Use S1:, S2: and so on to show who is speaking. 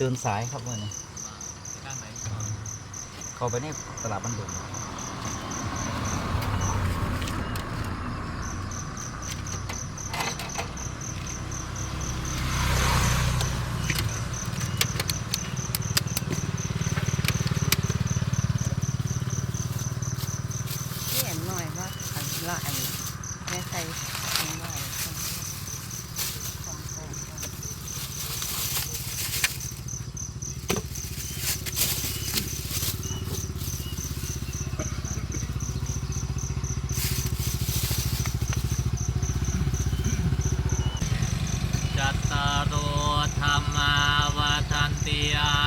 S1: ตื่นสายครับมื่อนี้
S2: ทางไหน
S1: เข้าไปในตลาดบ้านดุง
S3: นี่เห็นหน่อยว่าอันละอันแม่ใส่อันหน่อยของของของของ
S2: จัตตารโอธรรมาวาทันติอา